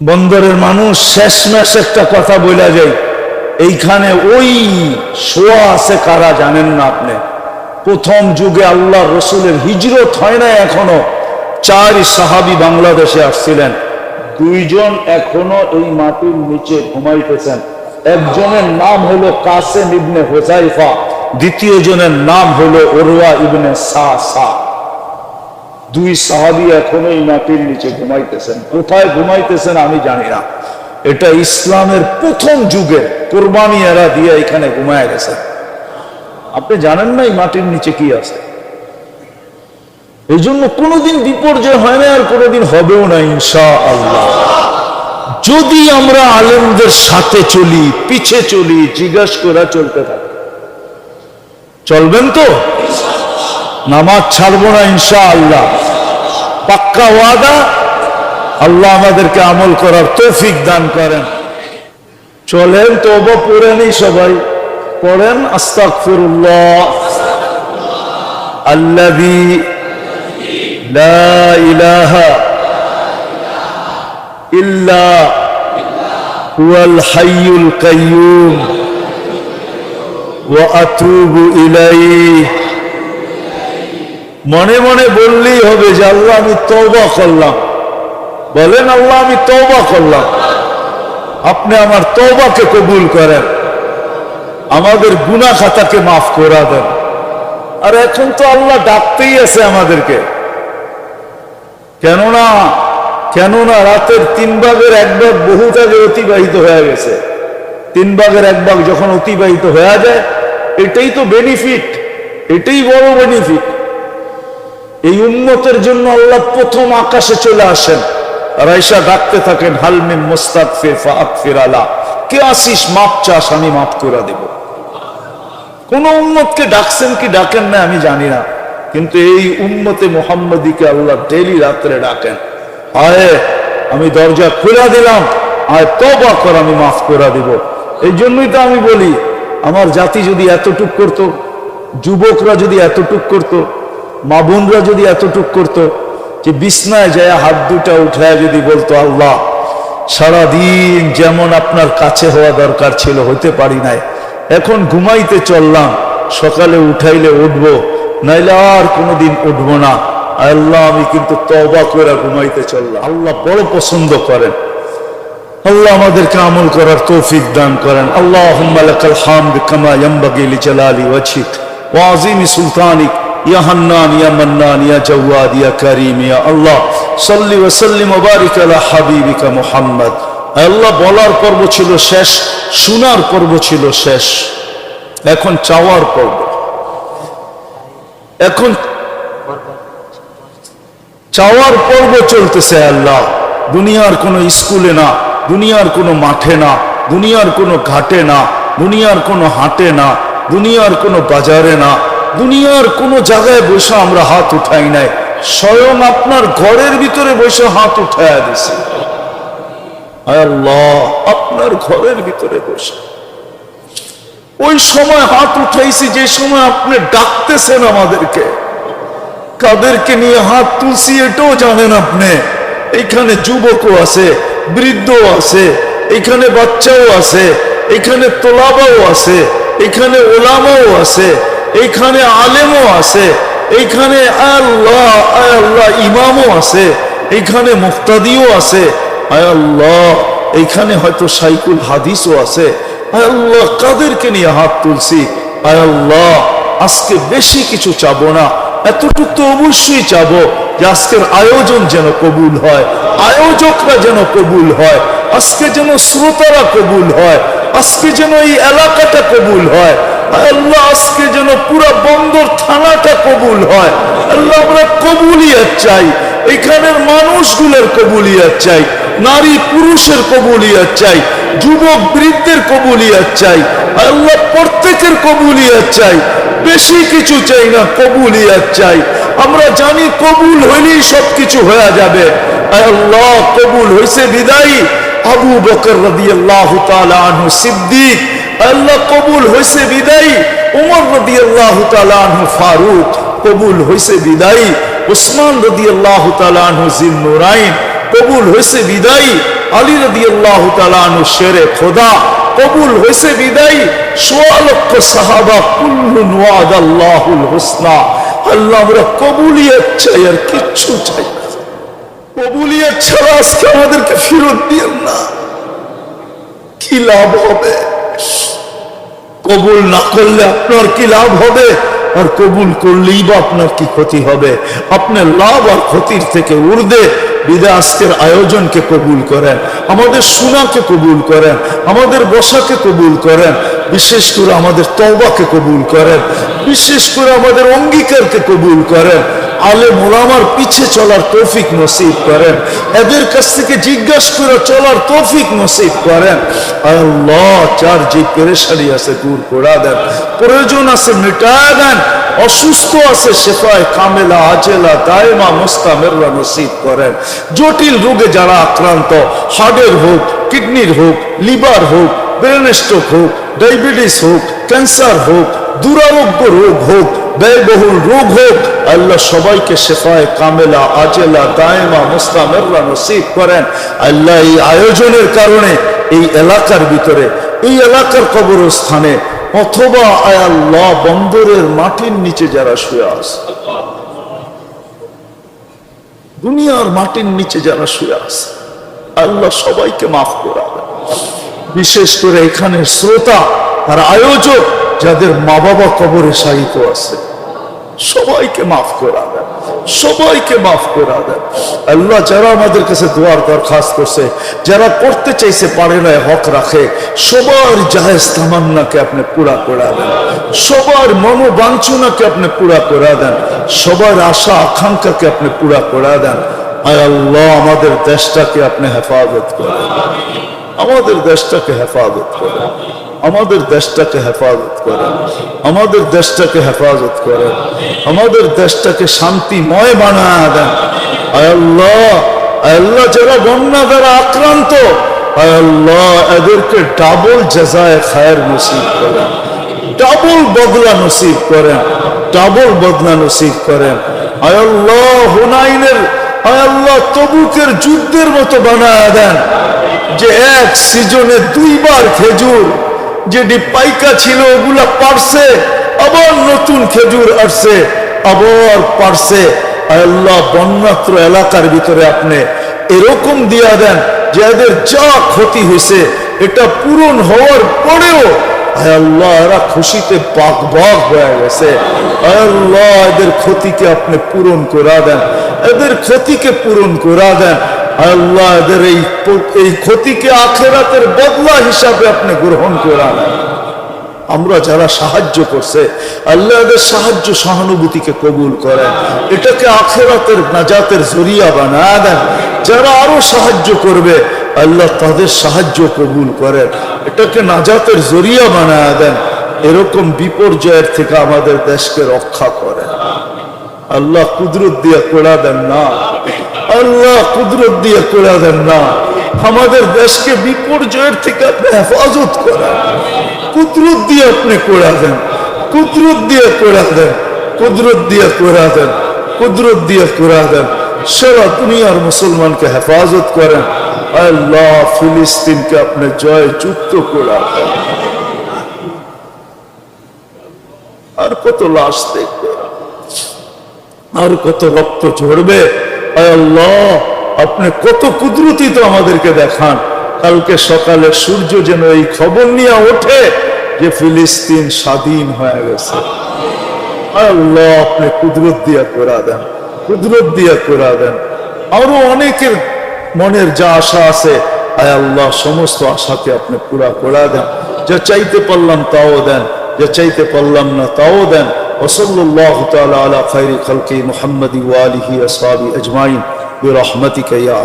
বন্দরের মানুষ শেষমেশ একটা কথা বলা যায়, এইখানে ওই শোয়া আছে কারা জানেন না আপনি? প্রথম যুগে আল্লাহ রসুলের হিজরত হয় না এখনও। চার সাহাবি বাংলাদেশে আসছিলেন। দুইজন এখনও এই মাটির নিচে ঘুমাইতেছেন। একজনের নাম হলো কাসেম ইবনে হোসাইফা দ্বিতীয় জনের নাম হলো ওরওয়া ইবনে সা সা দুই সাহাবি এখনও এই মাটির নিচে ঘুমাইতেছেন। কোথায় ঘুমাইতেছেন আমি জানি না। এটা ইসলামের প্রথম যুগে কোরবানি এরা দিয়ে এখানে ঘুমায় গেছেন আপনি জানেন না এই মাটির নিচে কি আছে? এই জন্য কোনোদিন বিপর্যয় হয় না আর কোনোদিন হবেও না ইনশা আল্লাহ যদি আমরা আলেমদের সাথে চলি, পিছে চলি, জিজ্ঞাস করা চলতে থাকি। চলবেন তো? নামাজ ছাড়বো না ইনশা আল্লাহ পাক্কা ওয়াদা? আল্লাহ আমাদেরকে আমল করার তৌফিক দান করেন। চলেন তবু পড়েনি সবাই। পড়েন, আস্তাগফিরুল্লাহ। আল্লাযী লা ইলাহা ইল্লা হাইয়ুল মনে মনে বললেই হবে যে আল্লাহ আমি তওবা করলাম। বলেন, আল্লাহ আমি তওবা করলাম। আপনি আমার তওবাকে কবুল করেন। আমাদের গুনা খাতাকে মাফ করা দেন। আর এখন তো আল্লাহ ডাকতেই আছে আমাদেরকে। কেননা কেননা রাতের তিন ভাগের এক ভাগ বহুত আগে অতিবাহিত হয়ে গেছে। তিন ভাগের এক ভাগ যখন অতিবাহিত হয়ে যায়, এটাই তো বেনিফিট এটাই বড় বেনিফিট এই উন্নতের জন্য আল্লাহ প্রথম আকাশে চলে আসেন। রাইসা ডাকতে থাকেন হালমিন মোস্তাক ফিরালা কে আসিস? মাপ চাস, আমি মাপ করে দেব। কোন উন্মতকে ডাকছেন কি ডাকেন না, আমি জানি না। কিন্তু এই উন্মতে মোহাম্মদীকে আল্লাহ ডেলি রাত্রে ডাকেন। আয় আমি দরজা খুলে দিলাম। আয় তবা কর, আমি মাফ করে দিব। এই জন্যই তো আমি বলি, আমার জাতি যদি এতটুক করত, যুবকরা যদি এতটুক করতো মা বোনরা যদি এতটুক করতো যে বিছনায় যায় হাত দুটা উঠায় যদি বলতো, আল্লাহ, সারাদিন যেমন আপনার কাছে হওয়া দরকার ছিল হতে পারি নাই। এখন ঘুমাইতে চললাম, সকালে উঠাইলে উঠব, নাইলে আর কোনোদিন উঠবো না। আল্লাহ, আমি কিন্তু তবা করে ঘুমাইতে চললাম। আল্লাহ বড় পছন্দ করেন। আল্লাহ আমাদেরকে আমল করার তৌফিক দান করেন। আল্লাহ হামদ কামা ইয়াম্বাগি লিজালালি ওয়াজহিক। ওয়া আযীমি সুলতানিক। يا حنان يا منان يا جواد يا كريم يا الله صل وسلم وبارك على حبيبك محمد আল্লাহ বলার পর্ব ছিল শেষ শোনার পর্ব ছিল শেষ এখন চাওয়ার পর্ব এখন চাওয়ার পর্ব চলতেছে আল্লাহ দুনিয়ার কোনো স্কুলে না দুনিয়ার কোনো মাঠে না দুনিয়ার কোনো ঘাটে না দুনিয়ার কোনো হাটে না দুনিয়ার কোনো বাজারে না দুনিয়ার কোনো জায়গায় বসে আমরা হাত উঠাই নাই, স্বয়ং আপনার ঘরের ভিতরে বসে হাত উঠাইয়া দিছি। আল্লাহ, আপনার ঘরের ভিতরে বসে। ওই সময় হাত উঠাইছি, যে সময় আপনি ডাকতেছেন আমাদেরকে। কাদেরকে নিয়ে হাত তুলছি এটাও জানেন আপনি। এখানে যুবকও আছে বৃদ্ধ আছে, এখানে বাচ্চাও আছে, এখানে তোলাবাও আছে, এখানে ওলামাও আছে এইখানে আলেমও আছে, এইখানে আল্লাহ আল্লাহ, ইমামও আছে, এইখানে মুক্তাদিও আছে, আয় আল্লাহ, এইখানে হয়তো সাইকুল হাদিসও আছে আল্লাহ, কাদেরকে নিয়ে হাত তুলছি আল্লাহ, আজকে বেশি কিছু চাবো না, এতটুকু তো অবশ্যই চাবো যে আজকের আয়োজন যেন কবুল হয়, আয়োজকরা যেন কবুল হয়, আজকে যেন শ্রোতারা কবুল হয়, আজকে যেন এই এলাকাটা কবুল হয় আল্লাহ আজকে যেন পুরো বন্দর থানাটা কবুল হয়। আল্লাহ আমরা কবুলিয়াত চাই। এখানের মানুষগুলোর কবুলিয়াত চাই। নারী পুরুষের কবুলিয়াত চাই। যুবক বৃদ্ধের কবুলিয়াত চাই। আল্লাহ প্রত্যেকের কবুলিয়াত চাই। বেশি কিছু চাই না, কবুলিয়াত চাই। আমরা জানি কবুল হইলেই সবকিছু হয়ে যাবে। আল্লাহ, কবুল হয়েছে বিদায়ী। আবু বকর তাআলা আনহু সিদ্দিক আল্লাহ কবুল হয়েছে বিদায়ী। উমর তাআলা আনহু ফারুক, কবুল হয়েছে বিদায়ী। উসমান তাআলা আনহু জিন্নুরাইন, কবুল হয়েছে বিদায়ী। আলী রদি আল্লাহ তালু শেরে খোদা, কবুল হয়েছে বিদায়ী। সোয়া লক্ষ সাহাবা কুল্লু নোয়াদ আল্লাহুল হোসনা। আল্লাহ আমরা কবুলিয়ত চাই, আর কিচ্ছু চাই না। কবুলিয়ত ছাড়া আজকে আমাদেরকে ফেরত দিয়েন না। কি লাভ হবে? কবুল না করলে আপনার কি লাভ হবে? আর কবুল করলেই বা আপনার কি ক্ষতি হবে? আপনার লাভ আর ক্ষতির থেকে ঊর্ধ্বে বিদা আজকের আয়োজনকে কবুল করেন, আমাদের শোনাকে কবুল করেন, আমাদের বসাকে কবুল করেন, বিশেষ করে আমাদের তওবাকে কবুল করেন, বিশেষ করে আমাদের অঙ্গীকারকে কবুল করেন। আলে মোলামার পিছে চলার তৌফিক নসিব করেন। এদের কাছ থেকে জিজ্ঞাসা করে চলার তৌফিক নসিব করেন। আল্লাহ চার যে পেরেশানি আছে দূর করা দেন। প্রয়োজন আছে মিটায় দেন, অসুস্থ আছে শেফায় কামেলা, আজেলা, দায়মা, মুস্তামেররা নসিব করেন। জটিল রোগে যারা আক্রান্ত হার্টের হোক, কিডনির হোক, লিভার হোক ব্রেন স্ট্রোক হোক, ডায়াবেটিস হোক, ক্যান্সার হোক, দুরারোগ্য রোগ হোক ব্যয়বহুল রোগ হোক, আল্লাহ সবাইকে শেফায় কামেলা, আজেলা, দায়মা নসিব করেন। আল্লাহ এই আয়োজনের কারণে এই এলাকার ভিতরে, এই এলাকার কবরস্থানে অথবা আয় আল্লাহ বন্দরের মাটির নিচে যারা শুয়ে আছে, দুনিয়ার মাটির নিচে যারা শুয়ে আছে, আল্লাহ সবাইকে মাফ করাবে বিশেষ করে এখানে শ্রোতা আর আয়োজক যাদের মা বাবা কবরে সাহিত আছে। সবাইকে মাফ করা দেন। সবাইকে মাফ করা দেন। আল্লাহ যারা আমাদের কাছে দোয়ার দরখাস্ত করছে, যারা করতে চাইছে পারে না হক রাখে, সবার জাহেজ তামান্নাকে আপনি পুরা করা দেন। সবার মনোবাঞ্ছনাকে আপনি পুরা করা দেন। সবার আশা আকাঙ্ক্ষাকে আপনি পুরা করা দেন। আয় আল্লাহ, আমাদের দেশটাকে আপনি হেফাজত করেন আমাদের দেশটাকে হেফাজত করেন আমাদের দেশটাকে হেফাজত করেন আমাদের দেশটাকে হেফাজত করেন আমাদের দেশটাকে শান্তিময় বানায় দেন। আল্লাহ আল্লাহ যারা বন্যা দ্বারা আক্রান্ত আল্লাহ এদেরকে ডাবল জাজায় খায়ের নসিব করেন। ডাবল বদলা নসিব করেন। ডাবল বদলা নসিব করেন। আল্লাহ হুনাইনের আল্লাহ তবুকের যুদ্ধের মতো বানায় দেন। যে এক সিজনে দুইবার খেজুর যেটি পাইকা ছিল, ওগুলা পারছে, আবার নতুন খেজুর আসছে, আবার পারছে। আল্লাহ, বন্যাত্র এলাকার ভিতরে আপনি এরকম দিয়া দেন যে এদের যা ক্ষতি হয়েছে, এটা পূরণ হওয়ার পরেও আল্লাহ, এরা খুশিতে পাক বাক হয়ে গেছে। আল্লাহ, এদের ক্ষতিকে আপনি পূরণ করা দেন। এদের ক্ষতিকে পূরণ করা দেন। আল্লাহ এদের এই এই ক্ষতিকে আখেরাতের বদলা হিসাবে আপনি গ্রহণ করা দেন আমরা যারা সাহায্য করছে আল্লাহ এদের সাহায্য সহানুভূতিকে কবুল করেন। এটাকে আখেরাতের নাজাতের জরিয়া বানা দেন। যারা আরও সাহায্য করবে, আল্লাহ তাদের সাহায্য কবুল করেন। এটাকে নাজাতের জরিয়া বানায় দেন। এরকম বিপর্যয়ের থেকে আমাদের দেশকে রক্ষা করেন। আল্লাহ কুদরত দিয়ে কোড়া দেন না। আল্লাহ কুদরত দিয়ে কোড়া দেন না। আমাদের দেশকে বিপর্যয়ের থেকে আপনি হেফাজত করেন। কুদরত দিয়ে আপনি কোড়া দেন কুদরত দিয়ে কোড়া দেন কুদরত দিয়ে কোড়া দেন কুদরত দিয়ে কোড়া দেন সারা দুনিয়ার মুসলমানকে হেফাজত করেন। আল্লাহ ফিলিস্তিনকে আপনি জয় যুক্ত কোড়া দেন। আর কত লাশ দেখবে আর কত রক্ত ঝরবে? আল্লাহ, আপনি কত কুদরতি তো আমাদেরকে দেখান। কালকে সকালে সূর্য যেন এই খবর নিয়ে ওঠে যে ফিলিস্তিন স্বাধীন হয়ে গেছে। আল্লাহ, আপনি কুদরত দিয়া করা দেন, কুদরত দিয়া করা দেন। আরও অনেকের মনের যা আশা আছে, আয় আল্লাহ, সমস্ত আশাকে আপনি পুরা করা দেন। যা চাইতে পারলাম তাও দেন, যা চাইতে পারলাম না তাও দেন। وصلى الله تعالى على خير خلق محمد وآله أصحابه أجمعين برحمتك يا